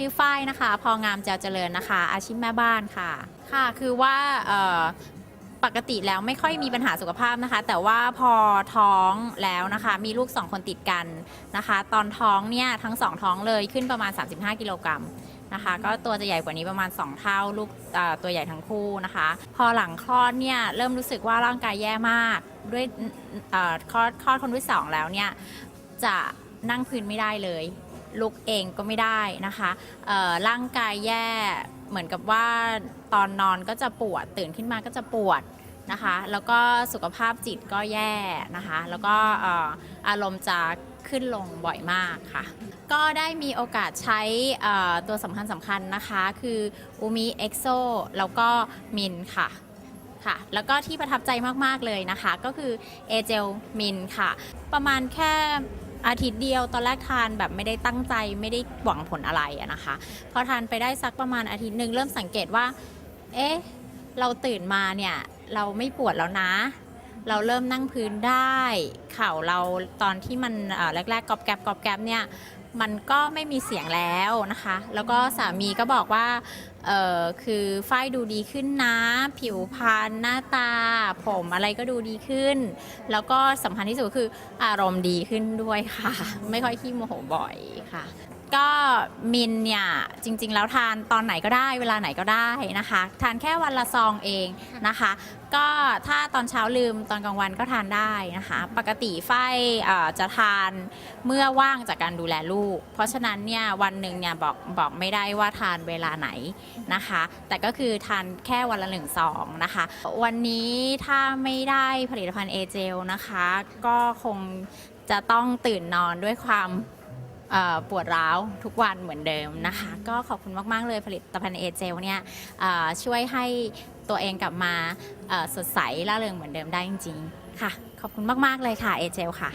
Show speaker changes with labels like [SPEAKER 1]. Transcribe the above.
[SPEAKER 1] ชื่อฝ้ายนะคะ พองามเจ้าเจริญนะคะ อาชีพแม่บ้านค่ะ ค่ะ คือว่าเอ่อปกติแล้วไม่ค่อยมีปัญหาสุขภาพนะคะ แต่ว่าพอท้องแล้วนะคะ มีลูก2คนติดกันนะคะ ตอนท้องเนี่ยทั้งสองท้องเลยขึ้นประมาณ 35 กิโลกรัมนะคะ ก็ตัวจะใหญ่กว่านี้ประมาณ 2 เท่าลูกตัวใหญ่ทั้งคู่นะคะ พอหลังคลอดเนี่ยเริ่มรู้สึกว่าร่างกายแย่มากด้วยคลอดคลอดคนที่สองแล้วเนี่ยจะนั่งพื้นไม่ได้เลย ลุกเองก็ไม่ได้นะคะร่างกายแย่เหมือนกับว่าตอนนอนก็จะปวดตื่นขึ้นมาก็จะปวดนะคะแล้วก็สุขภาพจิตก็แย่นะคะแล้วก็ออารมณ์จะขึ้นลงบ่อยมากค่ะ ก็ได้มีโอกาสใช้ตัวสำคัญสำคัญนะคะ คืออูมิเอ็กโซแล้วก็มินค่ะค่ะ แล้วก็ที่ประทับใจมาก ๆ เลยนะคะ ก็คือเอเจลมินค่ะ ประมาณแค่ อาทิตย์เดียวตอนแรกทานแบบไม่ได้ตั้งใจไม่ได้หวังผลอะไรอะนะคะ พอทานไปได้สักประมาณอาทิตย์หนึ่งเริ่มสังเกตว่า เอ๊ะ เราตื่นมาเนี่ย เราไม่ปวดแล้วนะ เราเริ่มนั่งพื้นได้ เข่าเราตอนที่มันแรกๆกรอบแกรบกรอบแกรบเนี่ย มันก็ไม่มีเสียงแล้วนะคะ แล้วก็สามีก็บอกว่า เออคือฝ้ายดูดีขึ้นนะ ผิวพรรณหน้าตา ผมอะไรก็ดูดีขึ้น แล้วก็สำคัญที่สุดคืออารมณ์ดีขึ้นด้วยค่ะ ไม่ค่อยขี้โมโหบ่อยค่ะ ก็มินเนี่ยจริงๆ แล้วทานตอนไหนก็ได้เวลาไหนก็ได้นะคะ ทานแค่วันละซองเองนะคะ ก็ถ้าตอนเช้าลืมตอนกลางวันก็ทานได้นะคะ ปกติฝ้ายเอ่อจะทานเมื่อว่างจากการดูแลลูก เพราะฉะนั้นเนี่ยวันหนึ่งเนี่ยบอกบอกไม่ได้ว่าทานเวลาไหนนะคะ แต่ก็คือทานแค่วันละหนึ่งซองนะคะ วันนี้ถ้าไม่ได้ผลิตภัณฑ์เอเจลนะคะ ก็คงจะต้องตื่นนอนด้วยความ ปวดร้าวทุกวันเหมือนเดิมนะคะ ก็ขอบคุณมาก ๆ เลยผลิตภัณฑ์เอเจลเนี่ยช่วยให้ตัวเองกลับมาสดใสร่าเริงเหมือนเดิมได้จริง ๆ ค่ะ ขอบคุณมาก ๆ เลยค่ะเอเจลค่ะ